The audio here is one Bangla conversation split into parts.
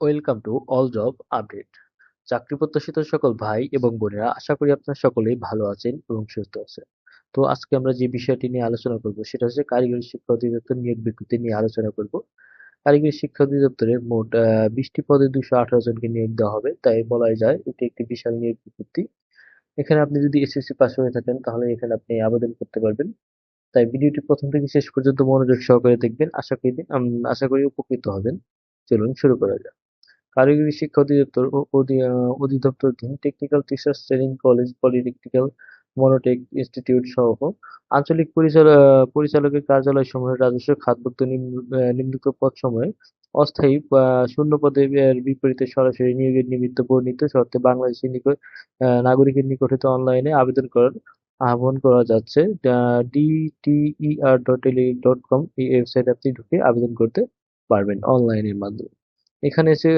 Welcome to all job update চাকরি প্রত্যাশিত সকল ভাই এবং বোনেরা, আশা করি আপনারা সকলেই ভালো আছেন এবং সুস্থ আছেন। তো আজকে আমরা যে বিষয়টি নিয়ে আলোচনা করব, সেটা হচ্ছে কারিগরি শিক্ষা অধিদপ্তর নিয়োগ বিজ্ঞপ্তি নিয়ে আলোচনা করব। কারিগরি শিক্ষা অধিদপ্তরে মোট বিশটি পদে দুশো আঠারো জনকে নিয়োগ দেওয়া হবে, তাই বলাই যায় এটি একটি বিশাল নিয়োগ বিজ্ঞপ্তি। এখানে আপনি যদি এসএসসি পাস হয়ে থাকেন, তাহলে এখানে আপনি আবেদন করতে পারবেন। তাই ভিডিওটি প্রথম থেকে শেষ পর্যন্ত মনোযোগ সহকারে দেখবেন। আশা করি আশা করি উপকৃত হবেন। চলুন শুরু করা যাক। কারিগরি শিক্ষা অধিদপ্তর অধিদপ্তরাধীন technical teachers training college, polytechnical, monotech institute সহ আঞ্চলিক পরিচালকের কার্যালয় কার্যালয়সমূহের রাজস্ব খাতভুক্ত নিম্নোক্ত পদসমূহে অস্থায়ী শূন্য পদের বিপরীতে সরাসরি নিয়োগের নিমিত্ত বর্ণিত শর্তে বাংলাদেশি নিকট নাগরিকের নিকট হতে অনলাইনে আবেদন করার আহ্বান করা যাচ্ছে। ডিটিইআর ডট ডট কম এই ওয়েবসাইটে আপনি ঢুকে আবেদন করতে পারবেন অনলাইনের মাধ্যমে। এখানে এসে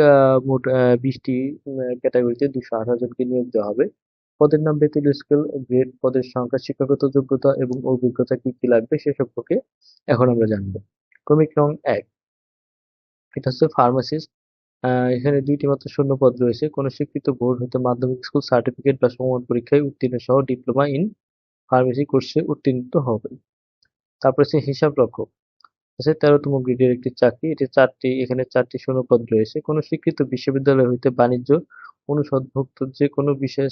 মোট বিশটি ক্যাটাগরিতে দুশো আঠারো জনকে নিয়োগ দেওয়া হবে। পদের নাম বেতন স্কেল গ্রেড পদের সংখ্যা, শিক্ষাগত যোগ্যতা এবং অভিজ্ঞতা কি কি লাগবে সে সম্পর্কে এখন আমরা জানব। ক্রমিক রং এক। এটা হচ্ছে ফার্মাসিস্ট এখানে দুইটি মাত্র শূন্য পদ রয়েছে। কোনো স্বীকৃত বোর্ড হতে মাধ্যমিক স্কুল সার্টিফিকেট বা সমমান পরীক্ষায় উত্তীর্ণ সহ ডিপ্লোমা ইন ফার্মেসি কোর্সে উত্তীর্ণ হবে। তারপর হচ্ছে হিসাব রক্ষক। আছে, তেরোতম গ্রেডের একটি চাকরি। এটি চারটি, এখানে চারটি শূন্যপদ রয়েছে। কোনো স্বীকৃত বিশ্ববিদ্যালয় হইতে বাণিজ্য অনুষদভুক্ত যে কোনো বিশেষ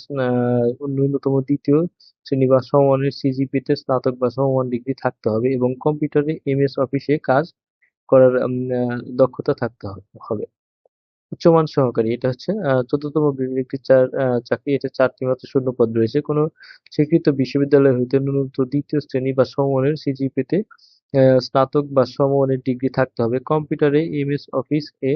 ন্যূনতম দ্বিতীয় শ্রেণি বা সমমানের সিজিপিতে স্নাতক বা সমমান ডিগ্রি থাকতে হবে এবং কম্পিউটারে এমএস অফিসে কাজ করার দক্ষতা থাকতে হবে। উচ্চমান সহকারী, এটা হচ্ছে চতুর্থম গ্রেডের একটি চাকরি এটা চারটি মাত্র শূন্য পদ রয়েছে। কোনো স্বীকৃত বিশ্ববিদ্যালয় হইতে ন্যূনতম দ্বিতীয় শ্রেণি বা সমমানের সিজিপিতে স্নাতক বা সমমানের ডিগ্রি থাকতে হবে। কম্পিউটারে এমএস অফিস এ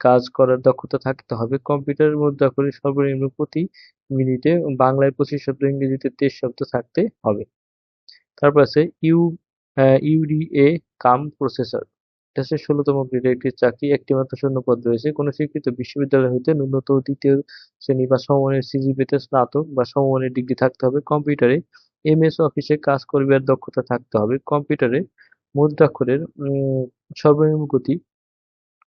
কাজ করার দক্ষতা থাকতে হবে। কম্পিউটারের মধ্যে করে সর্বনিম্ন প্রতি মিনিটে বাংলায় পঁচিশ শব্দ, ইংরেজিতে তেইশ শব্দ থাকতে হবে। তারপর আছে ইউ ইউডিএ কাম প্রসেসর। হচ্ছে ষোলোতম গ্রেডের একটি চাকরি একটি মাত্র শূন্য পদ রয়েছে। কোনো স্বীকৃত বিশ্ববিদ্যালয় হইতে ন্যূনতম দ্বিতীয় শ্রেণি বা সমমানের সিজিপিতে স্নাতক বা সমমানের ডিগ্রি থাকতে হবে। কম্পিউটারে এমএস অফিসে কাজ করিবার দক্ষতা থাকতে হবে। কম্পিউটারে মুদ্রাক্ষরের সর্বনিম্ন গতি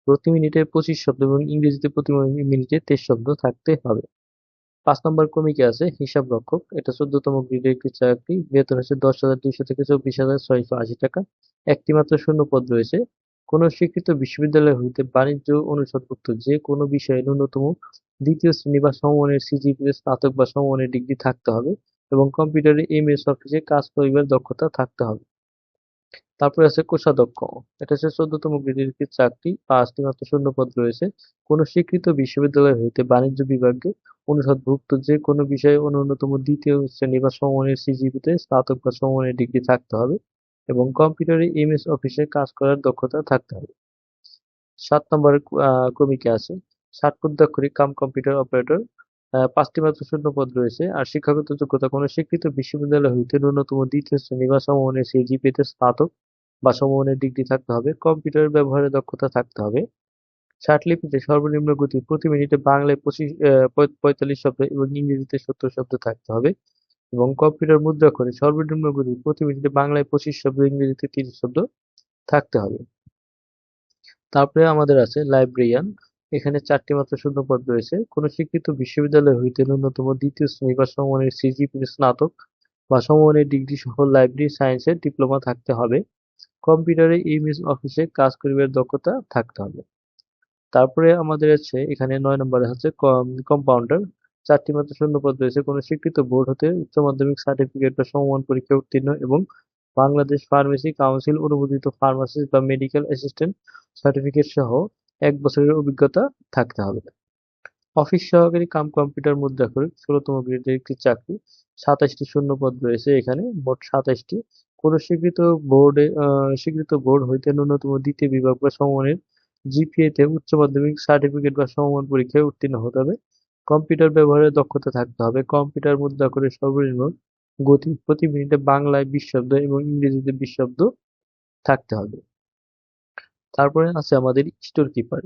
প্রতি মিনিটে পঁচিশ শব্দ এবং ইংরেজিতে প্রতি মিনিটে তেইশ শব্দ থাকতে হবে। পাঁচ নম্বর ক্রমিকে আছে হিসাব রক্ষক। এটা চোদ্দতম গ্রেডের একটি চাকরি। বেতন হচ্ছে দশ হাজার দুইশো থেকে চব্বিশ হাজার ছয়শো আশি টাকা। একটি মাত্র শূন্য পদ রয়েছে। কোনো স্বীকৃত বিশ্ববিদ্যালয় হইতে বাণিজ্য অনুষদভুক্ত যে কোনো বিষয়ে ন্যূনতম দ্বিতীয় শ্রেণি বা সমমানের সিজিপিতে স্নাতক বা সমমানের ডিগ্রি থাকতে হবে এবং কম্পিউটারে এম এস অফিসে কাজ করিবার দক্ষতা থাকতে হবে। তারপরে আছে কোষাধ্যক্ষ। এটা হচ্ছে চোদ্দতম গ্রেডের একটি চাকরি পাঁচটি মাত্র শূন্যপদ রয়েছে। কোনো স্বীকৃত বিশ্ববিদ্যালয় হইতে বাণিজ্য বিভাগে অনুষদভুক্ত যে কোনো বিষয়ে অন্যতম দ্বিতীয় শ্রেণি বা সমমানের সিজিপিতে স্নাতক বা সমমানের ডিগ্রি থাকতে হবে এবং কম্পিউটারে এমএস অফিসে কাজ করার দক্ষতা থাকতে হবে। সাত নম্বর ক্রমিকে আছে। পদ্মাক্ষরিক কাম কম্পিউটার অপারেটর পাঁচটি মাত্র শূন্য পদ রয়েছে। আর শিক্ষাগত যোগ্যতা কোনো স্বীকৃত বিশ্ববিদ্যালয় হইতে ন্যূনতম দ্বিতীয় শ্রেণি বা সমমানের সিজিপিতে স্নাতক বা সমমানের ডিগ্রি থাকতে হবে। কম্পিউটার ব্যবহারের দক্ষতা থাকতে হবে। লিপিতে সর্বনিম্ন গতি প্রতি মিনিটে বাংলায় পঁচিশ পঁয়তাল্লিশ শব্দ এবং ইংরেজিতে সত্তর শব্দ থাকতে হবে। এবং কম্পিউটার মুদ্রাক্ষরে সর্বনিম্ন গতি প্রতি মিনিটে বাংলায় পঁচিশ শব্দ, ইংরেজিতে তিরিশ শব্দ থাকতে হবে। তারপরে আমাদের আছে লাইব্রেরিয়ান। এখানে চারটি মাত্র শূন্য পদ রয়েছে। কোনো স্বীকৃত বিশ্ববিদ্যালয় হইতে ন্যূনতম দ্বিতীয় শ্রেণি বা সমমানের সিজিপি স্নাতক বা সমমানের ডিগ্রি সহ লাইব্রেরি সায়েন্সের ডিপ্লোমা থাকতে হবে। কম্পিউটারে ইমেজ অফিসে কাজ করিবার দক্ষতা থাকতে হবে। তারপরে আমাদের আছে, এখানে নয় নম্বরে হচ্ছে কম্পাউন্ডার চারটি মাত্র শূন্য পদ রয়েছে। কোনো স্বীকৃত বোর্ড হতে উচ্চ মাধ্যমিক সার্টিফিকেট বা সমমান পরীক্ষা উত্তীর্ণ এবং বাংলাদেশ ফার্মেসি কাউন্সিল অনুমোদিত ফার্মাসিস্ট বা মেডিকেল অ্যাসিস্ট্যান্ট সার্টিফিকেট সহ এক বছরের অভিজ্ঞতা থাকতে হবে। অফিস সহকারী কাম কম্পিউটার মুদ্রাক্ষরিক ষোলতম গ্রেডের একটি চাকরি, সাতাশটি শূন্য পদ রয়েছে এখানে, মোট সাতাশটি। কোনো স্বীকৃত বোর্ডে স্বীকৃত বোর্ড হইতে ন্যূনতম দ্বিতীয় বিভাগ বা সমমানের জিপিএতে উচ্চ মাধ্যমিক সার্টিফিকেট বা সমমান পরীক্ষায় উত্তীর্ণ হতে হবে। কম্পিউটার ব্যবহারের দক্ষতা থাকতে হবে। কম্পিউটার মুদ্রা করে সর্বনিম্ন গতি প্রতি মিনিটে বাংলায় বিশ শব্দ এবং ইংরেজিতে বিশ শব্দ থাকতে হবে। তারপরে আছে আমাদের স্টোর কিপার।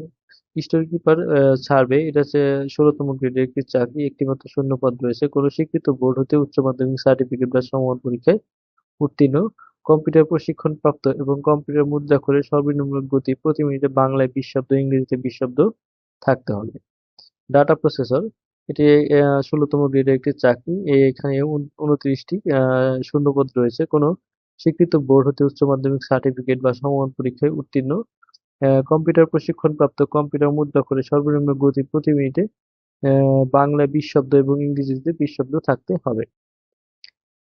স্টোর কিপার ছাড়বে এটা হচ্ছে ষোলোতম গ্রেডের একটি চাকরি একটি মাত্র শূন্য পদ রয়েছে। কোনো স্বীকৃত বোর্ড হতে উচ্চ মাধ্যমিক সার্টিফিকেট বা সমমান পরীক্ষায় উত্তীর্ণ। কম্পিউটার প্রশিক্ষণ প্রাপ্ত এবং কম্পিউটার মুদ্রা করে সর্বনিম্ন গতি প্রতি মিনিটে বাংলায় বিশ শব্দ, ইংরেজিতে বিশ শব্দ থাকতে হবে। ডাটা প্রসেসর, এটি ষোলোতম গ্রেডের একটি চাকরি। এখানে উনত্রিশটি শূন্যপদ রয়েছে। কোনো স্বীকৃত বোর্ড হতে উচ্চ মাধ্যমিক সার্টিফিকেট বা সমমান পরীক্ষায় উত্তীর্ণ। কম্পিউটার প্রশিক্ষণপ্রাপ্ত কম্পিউটার মুদ্রা করে সর্বনিম্ন গতি প্রতি মিনিটে বাংলায় বিশ শব্দ এবং ইংরেজিতে বিশ শব্দ থাকতে হবে।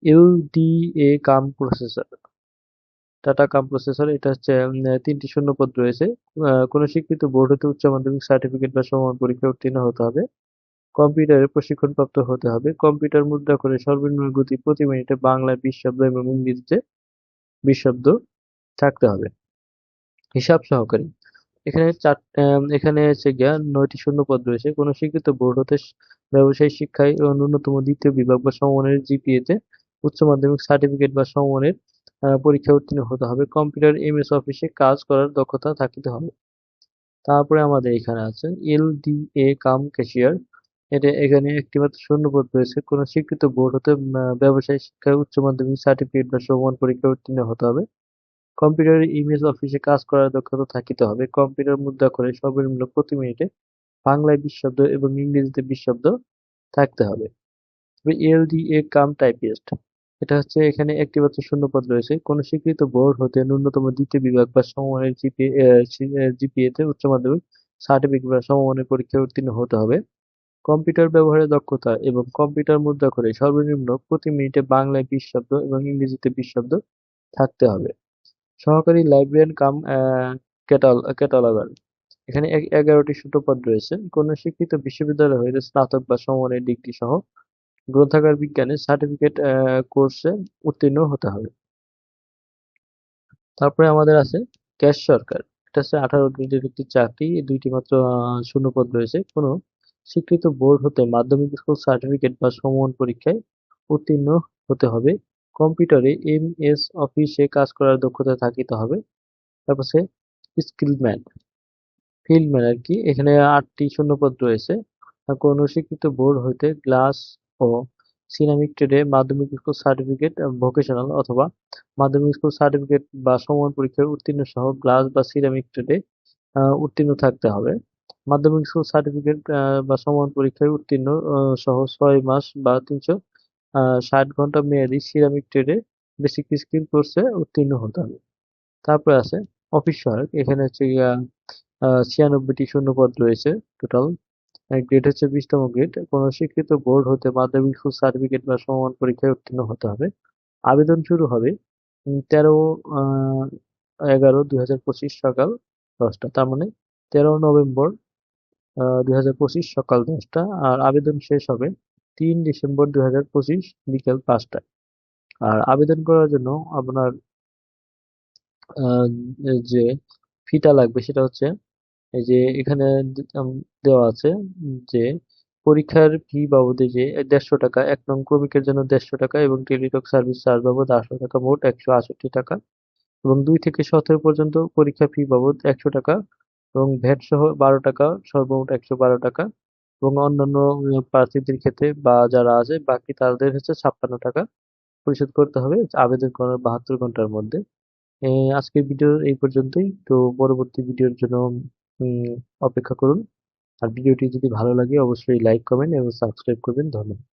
এলডিএ কাম প্রসেসর টাটা কাম প্রসেসর এটা হচ্ছে তিনটি শূন্যপদ রয়েছে। কোনো স্বীকৃত বোর্ড হতে উচ্চ মাধ্যমিক সার্টিফিকেট বা সমান পরীক্ষায় উত্তীর্ণ হতে হবে। কম্পিউটারে প্রশিক্ষণপ্রাপ্ত হতে হবে। কম্পিউটার মুদ্রা করে সর্বনিম্ন গতি প্রতি মিনিটে বাংলায় বিশ শব্দ এবং ইংরেজিতে বিশ শব্দ থাকতে হবে। হিসাব সহকারী। এখানে চার এখানে হচ্ছে গিয়া নয়টি শূন্যপদ রয়েছে। কোনো স্বীকৃত বোর্ড হতে ব্যবসায়িক শিক্ষায় ন্যূনতম দ্বিতীয় বিভাগ বা সমমানের জিপিএতে উচ্চ মাধ্যমিক সার্টিফিকেট বা সমমানের পরীক্ষা উত্তীর্ণ হতে হবে। কম্পিউটার এম এস অফিসে কাজ করার দক্ষতা থাকিতে হবে। তারপরে আমাদের এখানে আছে L D A come cashier. এটা এখানে একটিমাত্র শূন্যপদ রয়েছে। কোনো স্বীকৃত বোর্ড হতে ব্যবসায়িক শিক্ষায় উচ্চ মাধ্যমিক সার্টিফিকেট বা সমমান পরীক্ষায় উত্তীর্ণ হতে হবে। কম্পিউটারের ইমেজ অফিসে কাজ করার দক্ষতা থাকিতে হবে। কম্পিউটার মুদ্রা করে সর্বনিম্ন প্রতি মিনিটে বাংলায় বিশ শব্দ এবং ইংরেজিতে বিশ শব্দ থাকতে হবে। এলডিএ কাম টাইপিস্ট, এটা হচ্ছে এখানে একটি মাত্র শূন্যপদ রয়েছে। কোন স্বীকৃত বোর্ড হতে ন্যূনতম দ্বিতীয় বিভাগ বা সমমানের জিপিএতে উচ্চ মাধ্যমিক সার্টিফিকেট বা সমমানের পরীক্ষায় উত্তীর্ণ হতে হবে। কম্পিউটার ব্যবহারের দক্ষতা এবং কম্পিউটার মুদ্রা করে সর্বনিম্ন প্রতি মিনিটে বাংলায় বিশ শব্দ এবং ইংরেজিতে বিশ শব্দ থাকতে হবে। সহকারী লাইব্রেরিয়ান কাম ক্যাটালগার। এখানে এগারোটি শূন্যপদ রয়েছে। কোন স্বীকৃত বিশ্ববিদ্যালয় হইতে স্নাতক বা সমমানের ডিগ্রি সহ গ্রন্থাগার বিজ্ঞানে সার্টিফিকেট কোর্সে উত্তীর্ণ হতে হবে। তারপরে আমাদের আছে ক্যাশ সরকার। এটা হচ্ছে আঠারো একটি চাকরি দুইটি মাত্র শূন্যপদ রয়েছে। কোনো স্বীকৃত বোর্ড হতে মাধ্যমিক স্কুল সার্টিফিকেট বা সমমান পরীক্ষায় উত্তীর্ণ হতে হবে। কম্পিউটারে এম এস অফিসে কাজ করার দক্ষতা থাকিতে হবে। তারপর সে স্কিলম্যান ফিল্ডম্যান আর কি, এখানে আটটি শূন্যপদ রয়েছে। কোনো স্বীকৃত বোর্ড হইতে গ্লাস ও সিরামিক ট্রেডে মাধ্যমিক স্কুল সার্টিফিকেট, ভোকেশনাল অথবা মাধ্যমিক স্কুল সার্টিফিকেট বা সমান পরীক্ষার উত্তীর্ণ সহ গ্লাস বা সিরামিক ট্রেডে উত্তীর্ণ থাকতে হবে। মাধ্যমিক স্কুল সার্টিফিকেট বা সমান পরীক্ষায় উত্তীর্ণ সহ ছয় মাস বা তিনশো ষাট ঘণ্টা মেয়াদি সিরামিক ট্রেডে বেসিক স্কিল কোর্সে উত্তীর্ণ হতে হবে। তারপরে আছে অফিস সহায়ক। এখানে হচ্ছে ছিয়ানব্বইটি শূন্যপদ রয়েছে টোটাল গ্রেড হচ্ছে বিশতম গ্রেড কোনো স্বীকৃত বোর্ড হতে মাধ্যমিক স্কুল সার্টিফিকেট বা সমমান পরীক্ষায় উত্তীর্ণ হতে হবে। আবেদন শুরু হবে তেরো এগারো দুই হাজার পঁচিশ সকাল দশটা। তার মানে তেরো নভেম্বর দুই হাজার পঁচিশ সকাল দশটা আর আবেদন শেষ হবে তিন ডিসেম্বর দুই হাজার পঁচিশ বিকেল পাঁচটায়। আর আবেদন করার জন্য আপনার যে ফিটা লাগবে সেটা হচ্ছে এই যে এখানে দেওয়া আছে যে পরীক্ষার ফি বাবদে যে দেড়শো টাকা, এক নং ক্রমিকের জন্য দেড়শো টাকা এবং টেলিটক সার্ভিস চার্জ বাবদ আটশো টাকা, মোট একশো আষট্টি টাকা এবং দুই থেকে সতেরো পর্যন্ত পরীক্ষা ফি বাবদ একশো টাকা এবং ভ্যাট সহ বারো টাকা, সর্বমোট একশো বারো টাকা এবং অন্যান্য প্রার্থীদের ক্ষেত্রে বা যারা আছে, বাকি তাদের হচ্ছে ছাপ্পান্ন টাকা পরিশোধ করতে হবে, আবেদন করার বাহাত্তর ঘণ্টার মধ্যে। আজকের ভিডিও এই পর্যন্তই। তো পরবর্তী ভিডিওর জন্য অপেক্ষা করুন। আর ভিডিওটি যদি ভালো লাগে, অবশ্যই লাইক, কমেন্ট এবং সাবস্ক্রাইব করবেন। ধন্যবাদ।